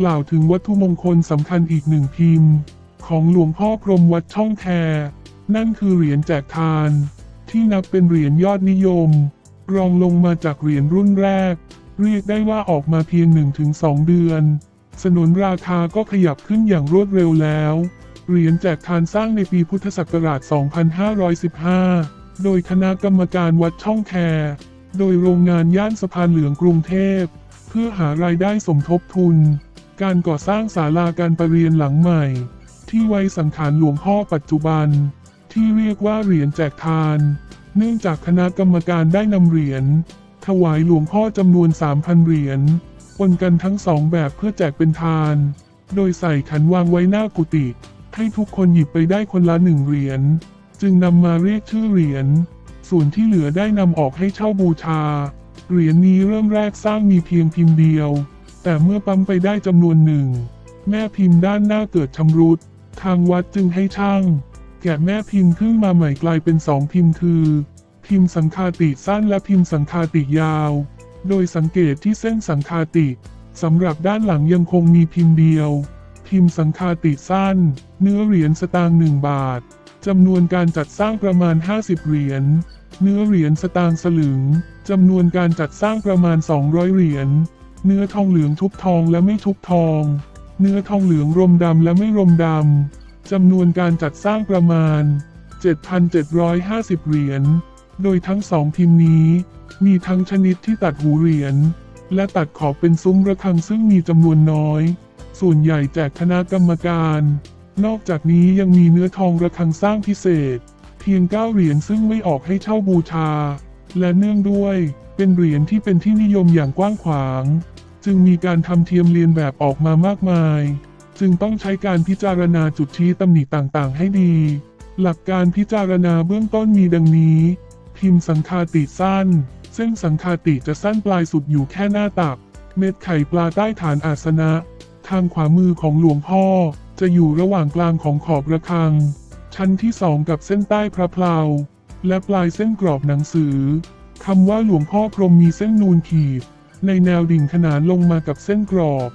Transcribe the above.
กล่าวถึงวัตถุมงคลสำคัญอีกหนึ่งพิมพ์ ของหลวงพ่อพรมวัดช่องแคนั่นคือเหรียญแจกทาน ที่นับเป็นเหรียญยอดนิยม รองลงมาจากเหรียญรุ่นแรก เรียกได้ว่าออกมาเพียง 1-2 เดือน สนนราคาก็ขยับขึ้นอย่างรวดเร็วแล้วเหรียญแจกทานสร้างในปีพุทธศักราช 2515 โดยคณะกรรมการวัดช่องแค โดยโรงงานย่านสะพานเหลืองกรุงเทพ เพื่อหารายได้สมทบทุน การก่อสร้างศาลาการประเรียนหลังใหม่ ที่ไว้สังขารหลวงพ่อปัจจุบัน ที่เรียกว่าเหรียญแจกทาน เนื่องจากคณะกรรมการได้นำเหรียญถวายหลวงพ่อจำนวน 3,000 เหรียญปนกันทั้งสองแบบเพื่อแจกเป็นทาน โดยใส่ขันวางไว้หน้ากุฏิให้ทุกคนหยิบไปได้คนละหนึ่งเหรียญจึงนำมาเรียกชื่อเหรียญ ส่วนที่เหลือได้นำออกให้เช่าบูชา เหรียญนี้เริ่มแรกสร้างมีเพียงพิมพ์เดียว แต่เมื่อปั๊มไปได้จำนวนหนึ่ง แม่พิมพ์ด้านหน้าเกิดชำรุด ทางวัดจึงให้ช่าง แกะแม่พิมพ์ขึ้นมาใหม่กลายเป็นสองพิมพ์คือ พิมพ์สังคาติสั้นและพิมพ์สังคาติยาว โดยสังเกตที่เส้นสังคาติสำหรับด้านหลังยังคงมีพิมพ์เดียว พิมพ์สังคาติสั้น เนื้อเหรียญสตางค์หนึ่งบาทจำนวนการจัดสร้างประมาณ 50 เหรียญ เนื้อเหรียญสตางค์สลึง จำนวนการจัดสร้างประมาณ 200 เหรียญ เนื้อทองเหลืองทุบทองและไม่ทุบทอง เนื้อทองเหลืองรมดำและไม่รมดำจำนวนการจัดสร้างประมาณ 7,750 เหรียญ โดยทั้งสองพิมนี้ มีทั้งชนิดที่ตัดหูเหรียญ และตัดขอบเป็นซุ้มระฆังซึ่งมีจำนวนน้อย ส่วนใหญ่แจกคณะกรรมการ นอกจากนี้ยังมีเนื้อทองระฆังสร้างพิเศษ เพียง 9 เหรียญซึ่งไม่ออกให้เช่าบูชา และเนื่องด้วย เป็นเหรียญที่เป็นที่นิยมอย่างกว้างขวาง จึงมีการทำเทียมเรียนแบบออกมามากมาย จึงต้องใช้การพิจารณาจุดชี้ตำหนิต่างๆ ให้ดี หลักการพิจารณาเบื้องต้นมีดังนี้ พิมพ์สังคาติสั้น เส้นสังคาติจะสั้นปลายสุดอยู่แค่หน้าตัก เม็ดไข่ปลาใต้ฐานอาสนะ ทางขวามือของหลวงพ่อ จะอยู่ระหว่างกลางของขอบระฆัง ชั้นที่สองกับเส้นใต้พระเพลาและปลายเส้นกรอบหนังสือ คำว่าหลวงพ่อพรหมมีเส้นนูนขีดในแนวดิ่งขนานลงมากับเส้นกรอบ